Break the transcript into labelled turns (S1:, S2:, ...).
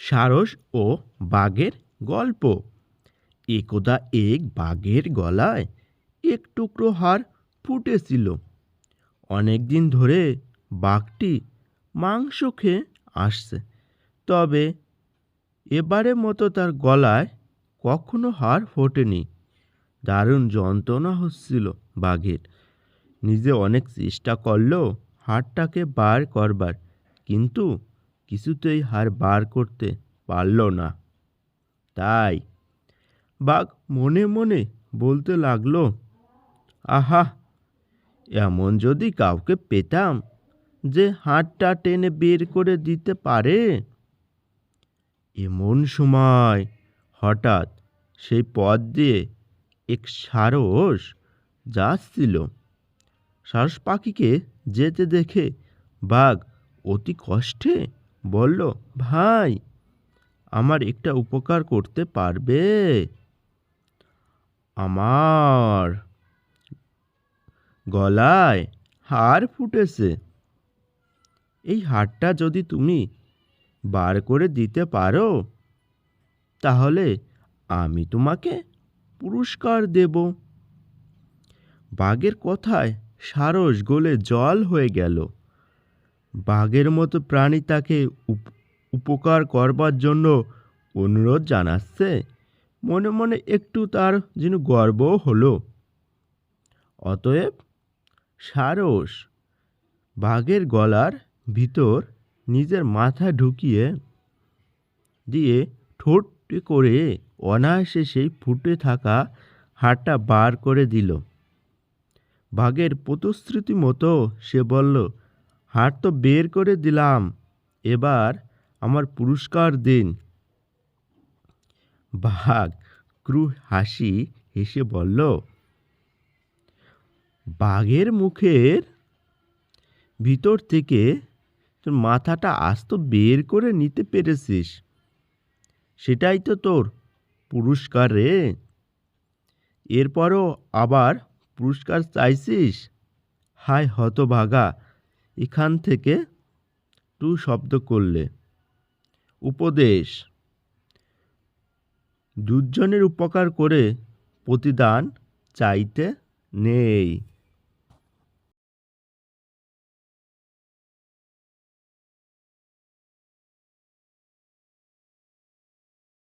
S1: সারস ও বাঘের গল্প। একদা এক বাঘের গলায় এক টুকরো হাড় ফুটেছিল। অনেক দিন ধরে বাঘটি মাংস খেয়ে আসছে। তবে এবারের মতো তার গলায় কখনো হাড় ফোটেনি। দারুণ যন্ত্রণা হচ্ছিল বাঘের। নিজে অনেক চেষ্টা করল হাড়টাকে বার করবার। কিন্তু কিছুতেই হার বার করতে পারল না। তাই বাঘ মনে মনে বলতে লাগল, আহা, এমন যদি কাউকে পেতাম যে হাড়টা টেনে বের করে দিতে পারে? এমন সময় হঠাৎ সেই পথ দিয়ে এক সারস যাচ্ছিল। সারস পাখিকে যেতে দেখে বাঘ অতি কষ্টে বলল, ভাই, আমার একটা উপকার করতে পারবে? আমার গলায় হাড় ফুটেছে। এই হাড়টা যদি তুমি বার করে দিতে পারো, তাহলে আমি তোমাকে পুরস্কার দেব। বাঘের কথায় সারস গলে জল হয়ে গেল। বাঘের মতো প্রাণী তাকে উপকার করবার জন্য অনুরোধ জানাচ্ছে। মনে মনে একটু তার যেন গর্বও হলো। অতএব সারস, বাঘের গলার ভিতর নিজের মাথা ঢুকিয়ে দিয়ে ঠোঁট করে অনায়াসে সেই ফুটে থাকা হাড়টা বার করে দিল। বাঘের প্রতিশ্রুতি মতো সে বলল হাড় তো বের করে দিলাম। এবার আমার পুরস্কার দিন। বাঘ ক্রু হাসি হেসে বলল, বাঘের মুখের ভিতর থেকে তোর মাথাটা আস্ত বের করে নিতে পেরেছিস। সেটাই তো তোর পুরস্কার রে। এরপরও আবার পুরস্কার চাইছিস? হায় হতভাগা এখান থেকে টু শব্দ করলে। উপদেশ দুজনের উপকার করে প্রতিদান চাইতে নেই।